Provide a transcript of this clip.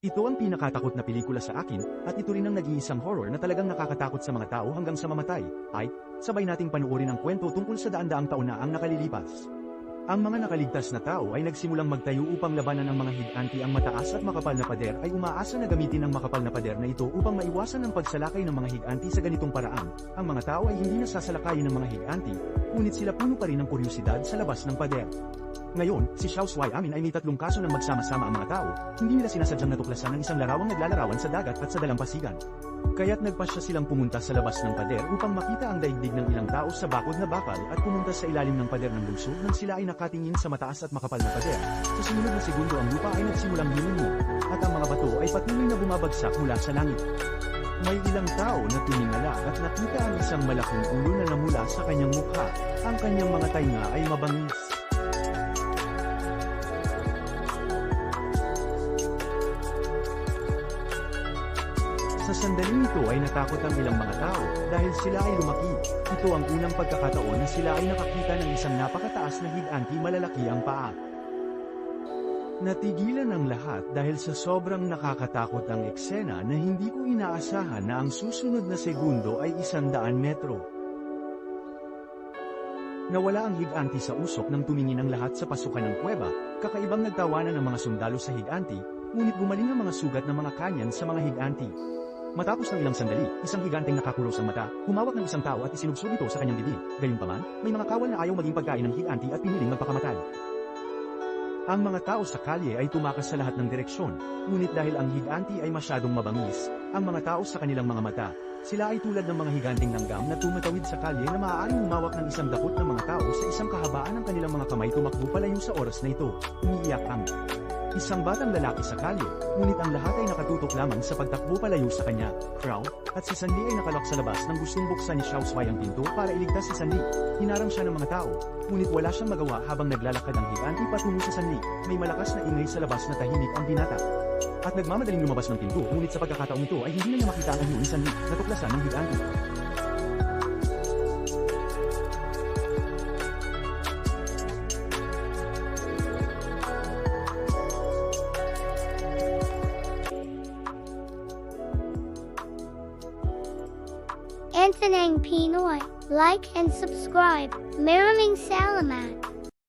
Ito ang pinakatakot na pelikula sa akin, at ito rin ang nag-iisang horror na talagang nakakatakot sa mga tao hanggang sa mamatay. Ay, sabay nating panuorin ang kwento tungkol sa daan-daang taon na ang nakalilipas. Ang mga nakaligtas na tao ay nagsimulang magtayo upang labanan ang mga higanti ang mataas at makapal na pader ay umaasa na gamitin ang makapal na pader na ito upang maiwasan ang pagsalakay ng mga higanti sa ganitong paraan. Ang mga tao ay hindi nasasalakayin ng mga higanti, ngunit sila puno pa rin ng kuryosidad sa labas ng pader. Ngayon, si Xiao Shuai Amin ay may tatlong kaso ng magsama-sama ang mga tao, hindi nila sinasadyang natuklasan ang isang larawang naglalarawan sa dagat at sa dalampasigan. Kaya't nagpasya silang pumunta sa labas ng pader upang makita ang daigdig ng ilang tao sa bakod na bakal at pumunta sa ilalim ng pader ng lungsod nang sila ay nakatingin sa mataas at makapal na pader. Sa sumunod na segundo ang lupa ay nagsimulang hiningi, at ang mga bato ay patuloy na bumabagsak mula sa langit. May ilang tao na tumingala at nakita ang isang malaking ulo na namula sa kanyang mukha. Ang kanyang mga tainga ay mabangis. Sa sandaling ito ay natakot ang ilang mga tao dahil sila ay lumaki. Ito ang unang pagkakataon na sila ay nakakita ng isang napakataas na higanti malalaki ang paa. Natigilan ang lahat dahil sa sobrang nakakatakot ang eksena na hindi ko inaasahan na ang susunod na segundo ay isandaan metro. Nawala ang higanti sa usok nang tumingin ang lahat sa pasukan ng kuweba, kakaibang nagtawanan ng mga sundalo sa higanti, ngunit gumaling ang mga sugat ng mga kanyan sa mga higanti. Matapos ng ilang sandali, isang higanteng nakakulos ang mata, humawak ng isang tao at isinugsog ito sa kanyang bibig. Gayunpaman, may mga kawal na ayaw maging pagkain ng higanti at piniling magpakamatay. Ang mga tao sa kalye ay tumakas sa lahat ng direksyon, ngunit dahil ang higanti ay masyadong mabangis, ang mga tao sa kanilang mga mata, sila ay tulad ng mga higanting langgam na tumatawid sa kalye na maaaring humawak ng isang dapot ng mga tao sa isang kahabaan ng kanilang mga kamay tumakbo palayo sa oras na ito. Umiiyak ang isang batang lalaki sa kalye, ngunit ang lahat ay nakatutok lamang sa pagtakbo palayo sa kanya, Crow, at si Sanli ay nakalak sa labas nang gustong buksan ni Xiao Shuai ang pinto para iligtas si Sanli. Hinarang siya ng mga tao, ngunit wala siyang magawa habang naglalakad ang higanti patungo sa Sanli. May malakas na ingay sa labas na tahimik ang binata. At nagmamadaling lumabas ng pinto, ngunit sa pagkakataong ito ay hindi na niya makita ang anyo ni Sanli, natuklasan ng higanti. Antonang Pinoy. Like and subscribe. Maraming Salamat.